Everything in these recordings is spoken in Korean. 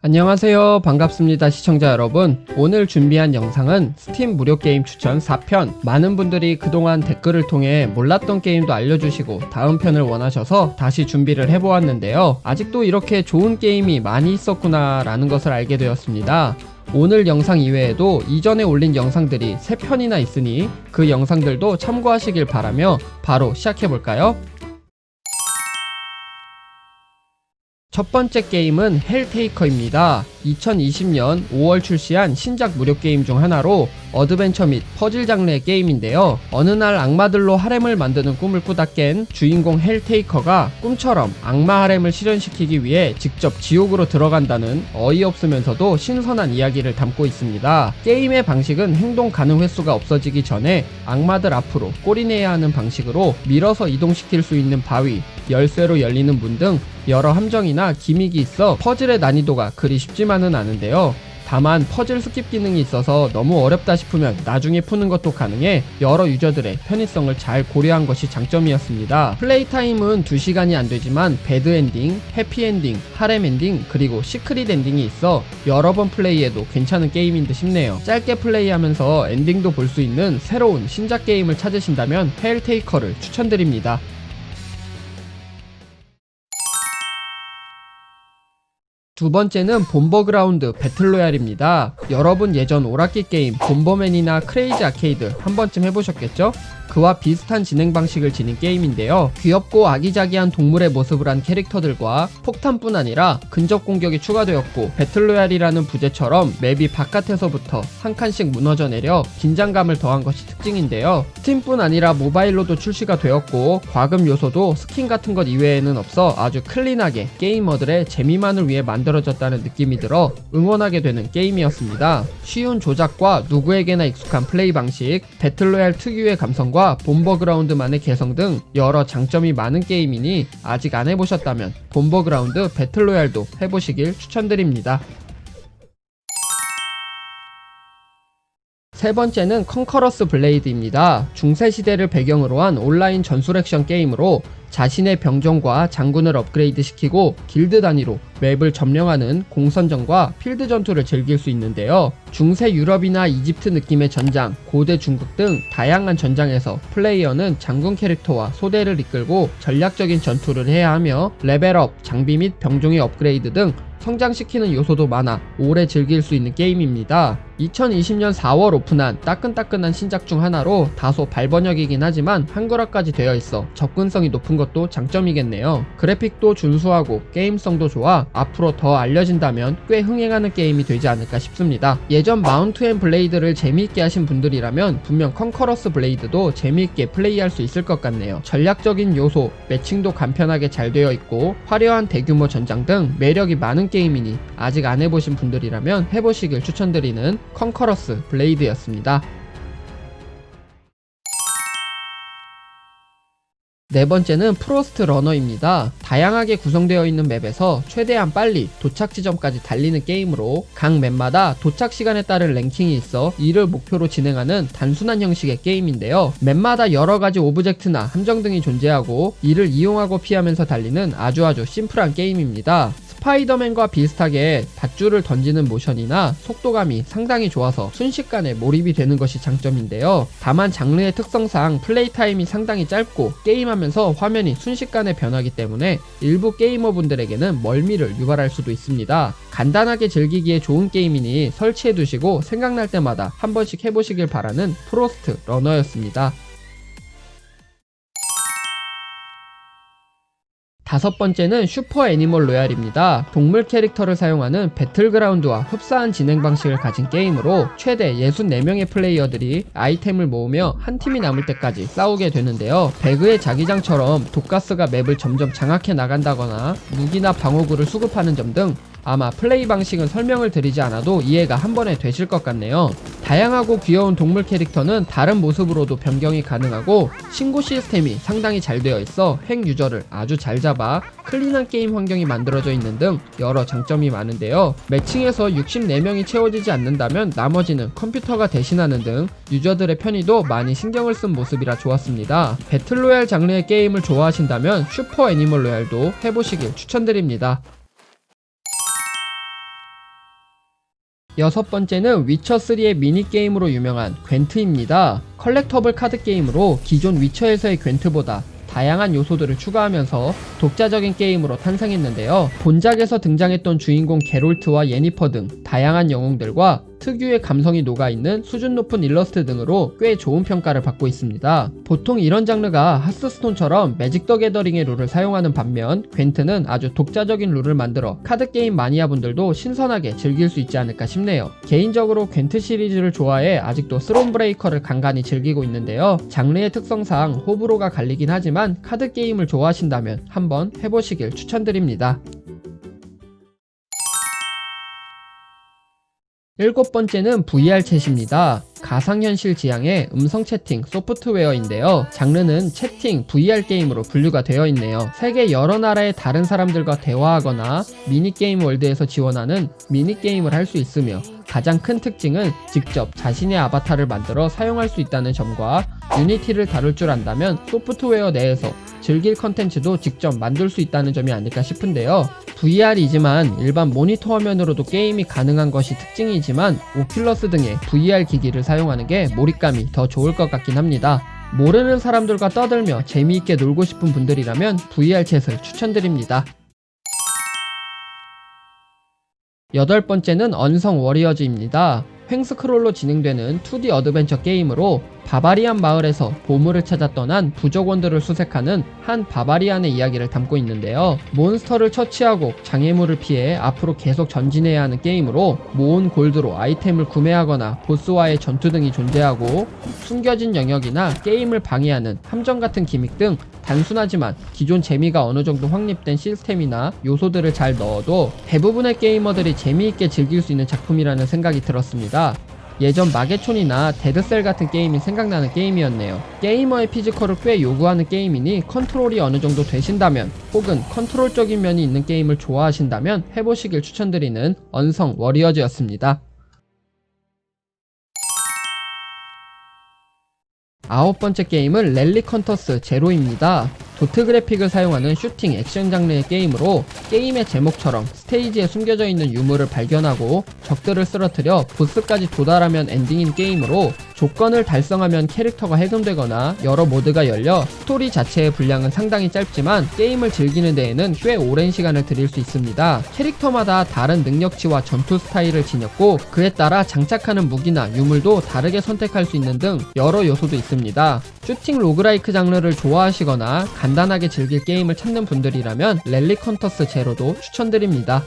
안녕하세요. 반갑습니다. 시청자 여러분. 오늘 준비한 영상은 스팀 무료 게임 추천 4편. 많은 분들이 그동안 댓글을 통해 몰랐던 게임도 알려주시고 다음 편을 원하셔서 다시 준비를 해보았는데요. 아직도 이렇게 좋은 게임이 많이 있었구나 라는 것을 알게 되었습니다. 오늘 영상 이외에도 이전에 올린 영상들이 3편이나 있으니 그 영상들도 참고하시길 바라며 바로 시작해볼까요? 첫 번째 게임은 헬테이커입니다. 2020년 5월 출시한 신작 무료 게임 중 하나로 어드벤처 및 퍼즐 장르의 게임인데요. 어느 날 악마들로 하렘을 만드는 꿈을 꾸다 깬 주인공 헬테이커가 꿈처럼 악마 하렘을 실현시키기 위해 직접 지옥으로 들어간다는 어이없으면서도 신선한 이야기를 담고 있습니다. 게임의 방식은 행동 가능 횟수가 없어지기 전에 악마들 앞으로 꼬리내야 하는 방식으로 밀어서 이동시킬 수 있는 바위, 열쇠로 열리는 문 등 여러 함정이나 기믹이 있어 퍼즐의 난이도가 그리 쉽지만 은 않은데요. 다만 퍼즐 스킵 기능이 있어서 너무 어렵다 싶으면 나중에 푸는 것도 가능해 여러 유저들의 편의성을 잘 고려한 것이 장점이었습니다. 플레이 타임은 2시간이 안 되지만 배드 엔딩, 해피 엔딩, 하렘 엔딩, 그리고 시크릿 엔딩이 있어 여러 번 플레이해도 괜찮은 게임인 듯 싶네요. 짧게 플레이하면서 엔딩도 볼 수 있는 새로운 신작 게임을 찾으신다면 헬테이커를 추천드립니다. 두 번째는 본버그라운드 배틀로얄입니다. 여러분 예전 오락기 게임 본버맨이나 크레이지 아케이드 한 번쯤 해보셨겠죠? 그와 비슷한 진행 방식을 지닌 게임인데요. 귀엽고 아기자기한 동물의 모습을 한 캐릭터들과 폭탄뿐 아니라 근접 공격이 추가되었고 배틀로얄이라는 부제처럼 맵이 바깥에서부터 한 칸씩 무너져 내려 긴장감을 더한 것이 특징인데요. 스팀뿐 아니라 모바일로도 출시가 되었고 과금 요소도 스킨 같은 것 이외에는 없어 아주 클린하게 게이머들의 재미만을 위해 만들어졌다는 느낌이 들어 응원하게 되는 게임이었습니다. 쉬운 조작과 누구에게나 익숙한 플레이 방식, 배틀로얄 특유의 감성과 본버그라운드만의 개성 등 여러 장점이 많은 게임이니 아직 안 해보셨다면 본버그라운드 배틀로얄도 해보시길 추천드립니다. 세 번째는 컨커러스 블레이드입니다. 중세시대를 배경으로 한 온라인 전술 액션 게임으로 자신의 병정과 장군을 업그레이드 시키고 길드 단위로 맵을 점령하는 공선전과 필드 전투를 즐길 수 있는데요. 중세 유럽이나 이집트 느낌의 전장, 고대 중국 등 다양한 전장에서 플레이어는 장군 캐릭터와 소대를 이끌고 전략적인 전투를 해야 하며 레벨업, 장비 및 병종의 업그레이드 등 성장시키는 요소도 많아 오래 즐길 수 있는 게임입니다. 2020년 4월 오픈한 따끈따끈한 신작 중 하나로 다소 발번역이긴 하지만 한글화까지 되어 있어 접근성이 높은 것도 장점이겠네요. 그래픽도 준수하고 게임성도 좋아 앞으로 더 알려진다면 꽤 흥행하는 게임이 되지 않을까 싶습니다. 예전 마운트 앤 블레이드를 재미있게 하신 분들이라면 분명 컨커러스 블레이드도 재미있게 플레이할 수 있을 것 같네요. 전략적인 요소, 매칭도 간편하게 잘 되어 있고 화려한 대규모 전장 등 매력이 많은 게임이니 아직 안 해보신 분들이라면 해보시길 추천드리는 컨커러스 블레이드였습니다. 네 번째는 프로스트 러너입니다. 다양하게 구성되어 있는 맵에서 최대한 빨리 도착 지점까지 달리는 게임으로 각 맵마다 도착 시간에 따른 랭킹이 있어 이를 목표로 진행하는 단순한 형식의 게임인데요. 맵마다 여러 가지 오브젝트나 함정 등이 존재하고 이를 이용하고 피하면서 달리는 아주 아주 심플한 게임입니다. 스파이더맨과 비슷하게 밧줄을 던지는 모션이나 속도감이 상당히 좋아서 순식간에 몰입이 되는 것이 장점인데요. 다만 장르의 특성상 플레이 타임이 상당히 짧고 게임하면서 화면이 순식간에 변하기 때문에 일부 게이머분들에게는 멀미를 유발할 수도 있습니다. 간단하게 즐기기에 좋은 게임이니 설치해 두시고 생각날 때마다 한 번씩 해보시길 바라는 프로스트 러너였습니다. 다섯 번째는 슈퍼 애니멀 로얄입니다. 동물 캐릭터를 사용하는 배틀그라운드와 흡사한 진행 방식을 가진 게임으로 최대 64명의 플레이어들이 아이템을 모으며 한 팀이 남을 때까지 싸우게 되는데요. 배그의 자기장처럼 독가스가 맵을 점점 장악해 나간다거나 무기나 방어구를 수급하는 점 등 아마 플레이 방식은 설명을 드리지 않아도 이해가 한 번에 되실 것 같네요. 다양하고 귀여운 동물 캐릭터는 다른 모습으로도 변경이 가능하고 신고 시스템이 상당히 잘 되어 있어 핵 유저를 아주 잘 잡아 클린한 게임 환경이 만들어져 있는 등 여러 장점이 많은데요. 매칭에서 64명이 채워지지 않는다면 나머지는 컴퓨터가 대신하는 등 유저들의 편의도 많이 신경을 쓴 모습이라 좋았습니다. 배틀로얄 장르의 게임을 좋아하신다면 슈퍼 애니멀 로얄도 해보시길 추천드립니다. 여섯 번째는 위쳐3의 미니게임으로 유명한 괜트입니다. 컬렉터블 카드 게임으로 기존 위쳐에서의 괜트보다 다양한 요소들을 추가하면서 독자적인 게임으로 탄생했는데요. 본작에서 등장했던 주인공 게롤트와 예니퍼 등 다양한 영웅들과 특유의 감성이 녹아있는 수준 높은 일러스트 등으로 꽤 좋은 평가를 받고 있습니다. 보통 이런 장르가 하스스톤처럼 매직 더 게더링의 룰을 사용하는 반면 괜트는 아주 독자적인 룰을 만들어 카드게임 마니아분들도 신선하게 즐길 수 있지 않을까 싶네요. 개인적으로 괜트 시리즈를 좋아해 아직도 스론 브레이커를 간간히 즐기고 있는데요. 장르의 특성상 호불호가 갈리긴 하지만 카드게임을 좋아하신다면 한번 해보시길 추천드립니다. 일곱 번째는 VR 챗입니다. 가상현실 지향의 음성 채팅 소프트웨어인데요. 장르는 채팅 VR 게임으로 분류가 되어 있네요. 세계 여러 나라의 다른 사람들과 대화하거나 미니게임 월드에서 지원하는 미니게임을 할 수 있으며 가장 큰 특징은 직접 자신의 아바타를 만들어 사용할 수 있다는 점과 유니티를 다룰 줄 안다면 소프트웨어 내에서 즐길 컨텐츠도 직접 만들 수 있다는 점이 아닐까 싶은데요. VR이지만 일반 모니터 화면으로도 게임이 가능한 것이 특징이지만 오큘러스 등의 VR 기기를 사용하는 게 몰입감이 더 좋을 것 같긴 합니다. 모르는 사람들과 떠들며 재미있게 놀고 싶은 분들이라면 VR 챗을 추천드립니다. 여덟 번째는 언성 워리어즈입니다. 횡스크롤로 진행되는 2D 어드벤처 게임으로 바바리안 마을에서 보물을 찾아 떠난 부족원들을 수색하는 한 바바리안의 이야기를 담고 있는데요. 몬스터를 처치하고 장애물을 피해 앞으로 계속 전진해야 하는 게임으로 모은 골드로 아이템을 구매하거나 보스와의 전투 등이 존재하고 숨겨진 영역이나 게임을 방해하는 함정 같은 기믹 등 단순하지만 기존 재미가 어느 정도 확립된 시스템이나 요소들을 잘 넣어도 대부분의 게이머들이 재미있게 즐길 수 있는 작품이라는 생각이 들었습니다. 예전 마계촌이나 데드셀 같은 게임이 생각나는 게임이었네요. 게이머의 피지컬을 꽤 요구하는 게임이니 컨트롤이 어느 정도 되신다면 혹은 컨트롤적인 면이 있는 게임을 좋아하신다면 해보시길 추천드리는 언성 워리어즈였습니다. 아홉 번째 게임은 랠리 컨터스 제로입니다. 도트 그래픽을 사용하는 슈팅 액션 장르의 게임으로 게임의 제목처럼 스테이지에 숨겨져 있는 유물을 발견하고 적들을 쓰러뜨려 보스까지 도달하면 엔딩인 게임으로 조건을 달성하면 캐릭터가 해금되거나 여러 모드가 열려 스토리 자체의 분량은 상당히 짧지만 게임을 즐기는 데에는 꽤 오랜 시간을 들일 수 있습니다. 캐릭터마다 다른 능력치와 전투 스타일을 지녔고 그에 따라 장착하는 무기나 유물도 다르게 선택할 수 있는 등 여러 요소도 있습니다. 슈팅 로그라이크 장르를 좋아하시거나 간 단하게 즐길 게임을 찾는 분들이라면 랠리 컨터스 제로도 추천드립니다.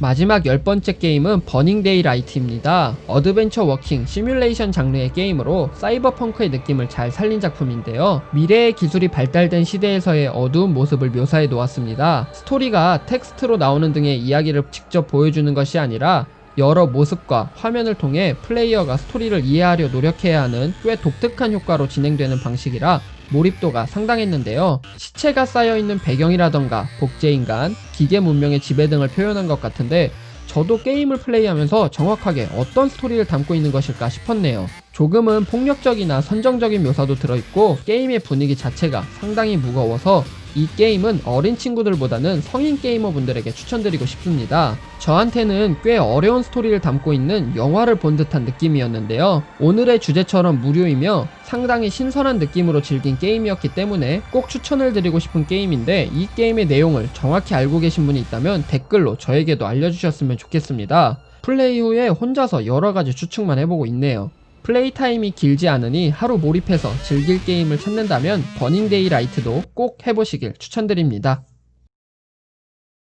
마지막 열 번째 게임은 버닝데이 라이트입니다. 어드벤처 워킹 시뮬레이션 장르의 게임으로 사이버펑크의 느낌을 잘 살린 작품인데요. 미래의 기술이 발달된 시대에서의 어두운 모습을 묘사해 놓았습니다. 스토리가 텍스트로 나오는 등의 이야기를 직접 보여주는 것이 아니라 여러 모습과 화면을 통해 플레이어가 스토리를 이해하려 노력해야 하는 꽤 독특한 효과로 진행되는 방식이라 몰입도가 상당했는데요. 시체가 쌓여있는 배경이라던가 복제인간, 기계 문명의 지배 등을 표현한 것 같은데 저도 게임을 플레이하면서 정확하게 어떤 스토리를 담고 있는 것일까 싶었네요. 조금은 폭력적이나 선정적인 묘사도 들어있고 게임의 분위기 자체가 상당히 무거워서 이 게임은 어린 친구들보다는 성인 게이머분들에게 추천드리고 싶습니다. 저한테는 꽤 어려운 스토리를 담고 있는 영화를 본 듯한 느낌이었는데요. 오늘의 주제처럼 무료이며 상당히 신선한 느낌으로 즐긴 게임이었기 때문에 꼭 추천을 드리고 싶은 게임인데 이 게임의 내용을 정확히 알고 계신 분이 있다면 댓글로 저에게도 알려주셨으면 좋겠습니다. 플레이 후에 혼자서 여러가지 추측만 해보고 있네요. 플레이 타임이 길지 않으니 하루 몰입해서 즐길 게임을 찾는다면 버닝데이 라이트도 꼭 해보시길 추천드립니다.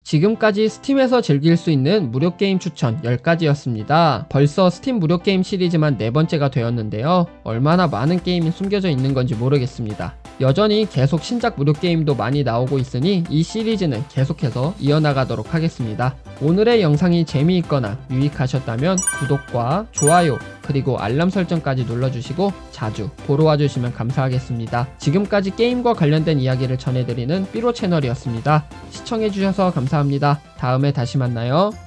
지금까지 스팀에서 즐길 수 있는 무료 게임 추천 10가지였습니다. 벌써 스팀 무료 게임 시리즈만 네 번째가 되었는데요. 얼마나 많은 게임이 숨겨져 있는 건지 모르겠습니다. 여전히 계속 신작 무료 게임도 많이 나오고 있으니 이 시리즈는 계속해서 이어나가도록 하겠습니다. 오늘의 영상이 재미있거나 유익하셨다면 구독과 좋아요 그리고 알람 설정까지 눌러주시고 자주 보러 와주시면 감사하겠습니다. 지금까지 게임과 관련된 이야기를 전해드리는 삐로 채널이었습니다. 시청해주셔서 감사합니다. 다음에 다시 만나요.